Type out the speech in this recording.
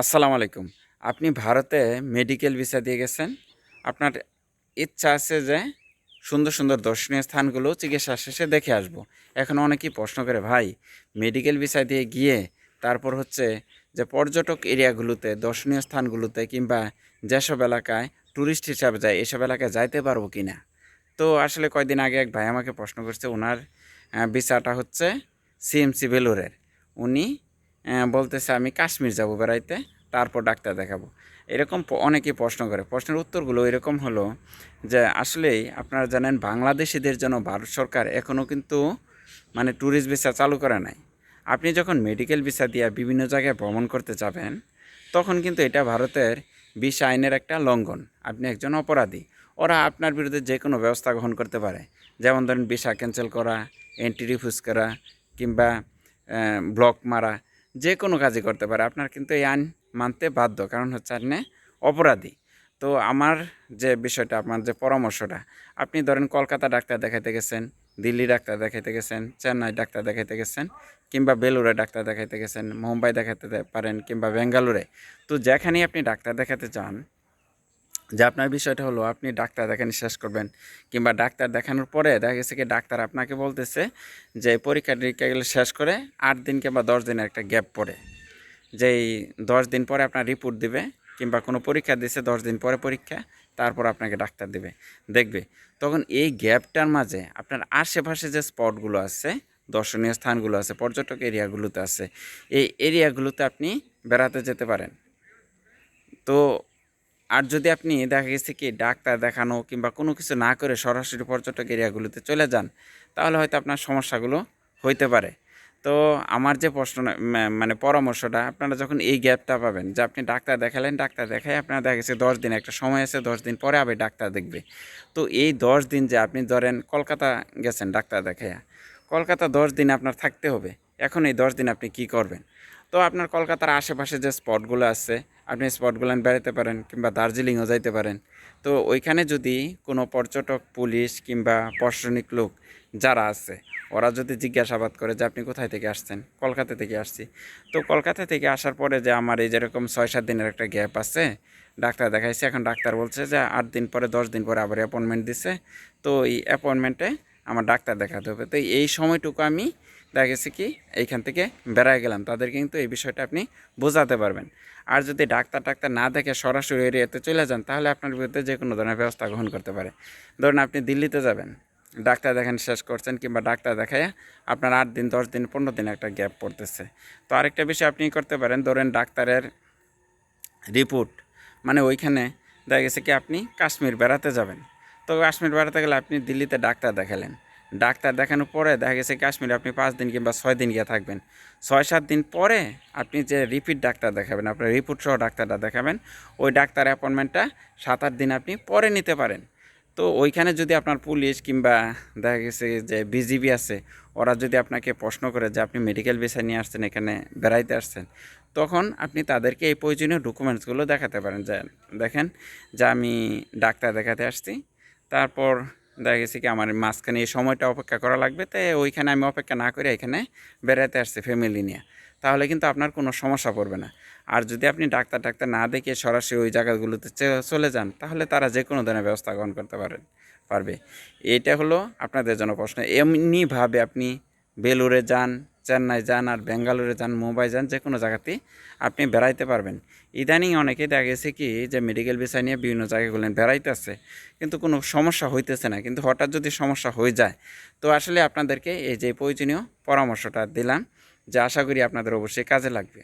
আসসালামু আলাইকুম। আপনি ভারতে মেডিকেল ভিসা দিয়ে গেছেন। আপনার ইচ্ছা আছে যে সুন্দর সুন্দর দর্শনীয় স্থানগুলো চিকিৎসা শেষে দেখে আসব। এখন অনেকেই প্রশ্ন করে, ভাই, মেডিকেল ভিসা দিয়ে গিয়ে তারপর হচ্ছে যে পর্যটক এরিয়াগুলোতে, দর্শনীয় স্থানগুলোতে কিংবা যেসব এলাকায় ট্যুরিস্ট হিসাবে যায়, এসব এলাকায় যাইতে পারব কি না? তো আসলে কয়দিন আগে এক ভাই আমাকে প্রশ্ন করছে, ওনার ভিসাটা হচ্ছে সিএমসি বেলুরের উনি বলতেছে, আমি কাশ্মীর যাব বেড়াইতে, তারপর ডাক্তার দেখাবো। এরকম অনেকেই প্রশ্ন করে। প্রশ্নের উত্তরগুলো এরকম হলো যে, আসলেই আপনারা জানেন, বাংলাদেশিদের জন্য ভারত সরকার এখনও কিন্তু মানে ট্যুরিস্ট ভিসা চালু করে নাই। আপনি যখন মেডিকেল ভিসা দিয়ে বিভিন্ন জায়গায় ভ্রমণ করতে যাবেন, তখন কিন্তু এটা ভারতের ভিসা আইনের একটা লঙ্ঘন। আপনি একজন অপরাধী। ওরা আপনার বিরুদ্ধে যে কোনো ব্যবস্থা গ্রহণ করতে পারে। যেমন ধরেন ভিসা ক্যান্সেল করা এন্ট্রি রিফিউজ করা, কিংবা ব্লক মারা। যে কোনো কাজই করতে পারে। আপনার কিন্তু এই আইন মানতে বাধ্য। কারণ হচ্ছে আপনি অপরাধী। তো আমার যে বিষয়টা, আপনার যে পরামর্শটা, আপনি ধরেন কলকাতা ডাক্তার দেখাইতে গেছেন, দিল্লি ডাক্তার দেখাইতে গেছেন, চেন্নাই ডাক্তার দেখাইতে গেছেন, কিংবা বেলুরে ডাক্তার দেখাইতে গেছেন, মুম্বাই দেখাতে পারেন, কিংবা বেঙ্গালুরে। তো যেখানেই আপনি ডাক্তার দেখাতে চান যে আপনার বিষয়টা হলো, আপনি ডাক্তার দেখানো শেষ করবেন কিংবা ডাক্তার দেখানোর পরে দেখা গেছে কি ডাক্তার আপনাকে বলতেছে যে পরীক্ষা টরীক্ষাগুলো শেষ করে আট দিন কিংবা দশ দিনের একটা গ্যাপ পড়ে। যেই দশ দিন পরে আপনার রিপোর্ট দিবে কিংবা কোনো পরীক্ষা দিছে, দশ দিন পরে পরীক্ষা, তারপর আপনাকে ডাক্তার দেবে। দেখবে, তখন এই গ্যাপটার মাঝে আপনার আশেপাশে যে স্পটগুলো আছে, দর্শনীয় স্থানগুলো আছে, পর্যটক এরিয়াগুলোতে আছে, এই এরিয়াগুলোতে আপনি বেড়াতে যেতে পারেন। তো আর যদি আপনি দেখা গেছে কি ডাক্তার দেখানো কিংবা কোনো কিছু না করে সরাসরি পর্যটক এরিয়াগুলোতে চলে যান, তাহলে হয়তো আপনার সমস্যাগুলো হইতে পারে। তো আমার যে প্রশ্ন মানে পরামর্শটা, আপনারা যখন এই গ্যাপটা পাবেন যে আপনি ডাক্তার দেখালেন, ডাক্তার দেখাই আপনার দেখা গেছে দশ দিন একটা সময় আছে, দশ দিন পরে আবার ডাক্তার দেখবে। তো এই দশ দিন যে আপনি ধরেন কলকাতা গেছেন ডাক্তার দেখাইয়া, কলকাতা দশ দিন আপনার থাকতে হবে। এখন এই দশ দিন আপনি কি করবেন? তো আপনার কলকাতার আশেপাশে যে স্পটগুলো আছে, আপনি স্পটগুলো বেড়াতে পারেন কিংবা দার্জিলিংও যাইতে পারেন। তো ওইখানে যদি কোনো পর্যটক, পুলিশ কিংবা প্রশাসনিক লোক যারা আছে, ওরা যদি জিজ্ঞাসাবাদ করে যে আপনি কোথায় থেকে আসছেন, কলকাতা থেকে আসছি। তো কলকাতা থেকে আসার পরে যে আমার এই যেরকম ছয় সাত দিনের একটা গ্যাপ আছে, ডাক্তার দেখাইছে। এখন ডাক্তার বলছে যে আট দিন পরে, দশ দিন পরে আবার অ্যাপয়েন্টমেন্ট দিছে। তো এই অ্যাপয়েন্টমেন্টে আমার ডাক্তার দেখাতে হবে। তো এই সময়টুকু আমি দেখা গেছে কি, এইখান থেকে বেড়ায় গেলাম। তাদের কিন্তু এই বিষয়টা আপনি বোঝাতে পারবেন। আর যদি ডাক্তার টাক্তার না দেখে সরাসরি এরিয়াতে চলে যান, তাহলে আপনার বিরুদ্ধে যে কোনো ধরনের ব্যবস্থা গ্রহণ করতে পারে। ধরুন আপনি দিল্লিতে যাবেন, ডাক্তার দেখান শেষ করছেন কিংবা ডাক্তার দেখায় আপনার আট দিন, দশ দিন, পনেরো দিন একটা গ্যাপ পড়তেছে। তো আরেকটা বিষয় আপনি করতে পারেন, ধরেন ডাক্তারের রিপোর্ট মানে ওইখানে দেখা গেছে কি আপনি কাশ্মীর বেড়াতে যাবেন। তো কাশ্মীর বেড়াতে গেলে আপনি দিল্লিতে ডাক্তার দেখালেন। ডাক্তার দেখানোর পরে দেখা গেছে কাশ্মীরে আপনি পাঁচ দিন কিংবা ছয় দিন গিয়ে থাকবেন। ছয়, সাত দিন পরে আপনি যে রিপিট ডাক্তার দেখাবেন, আপনার রিপোর্ট সহ ডাক্তারটা দেখাবেন, ওই ডাক্তার অ্যাপয়েন্টমেন্টটা সাত, আট দিন আপনি পরে নিতে পারেন। তো ওইখানে যদি আপনার পুলিশ কিংবা দেখা গেছে যে বিজিবি আছে, ওরা যদি আপনাকে প্রশ্ন করে যে আপনি মেডিকেল বিষয় নিয়ে আসছেন, এখানে বেড়াইতে আসছেন, তখন আপনি তাদেরকে এই প্রয়োজনীয় ডকুমেন্টসগুলো দেখাতে পারেন। যে দেখেন যে আমি ডাক্তার দেখাতে আসছি তারপর দেখা গেছে কি আমার মাঝখানে এই সময়টা অপেক্ষা করা লাগবে তাই ওইখানে আমি অপেক্ষা না করে এখানে বেড়াতে আসছি ফ্যামিলি নিয়ে। তাহলে কিন্তু আপনার কোনো সমস্যা পড়বে না। আর যদি আপনি ডাক্তার ডাক্তার না দেখে সরাসরি ওই জায়গাগুলোতে চলে যান, তাহলে তারা যে কোনো ধরনের ব্যবস্থা গ্রহণ করতে পারেন, পারবে। এটা হলো আপনাদের জন্য প্রশ্ন। এমনিভাবে আপনি বেলুরে যান চেন্নাই যান আর বেঙ্গালুরে যান, মুম্বাই যান, যে কোনো জায়গাতেই আপনি বেড়াইতে পারবেন। ইদানিং অনেকেই দেখা গেছে কি, যে মেডিকেল ভিসা নিয়ে বিভিন্ন জায়গাগুলো বেড়াইতেছে কিন্তু কোনো সমস্যা হইতেছে না। কিন্তু হঠাৎ যদি সমস্যা হয়ে যায়, তো আসলে আপনাদেরকে এই যে প্রয়োজনীয় পরামর্শটা দিলাম, যে আশা করি আপনাদের অবশ্যই কাজে লাগবে।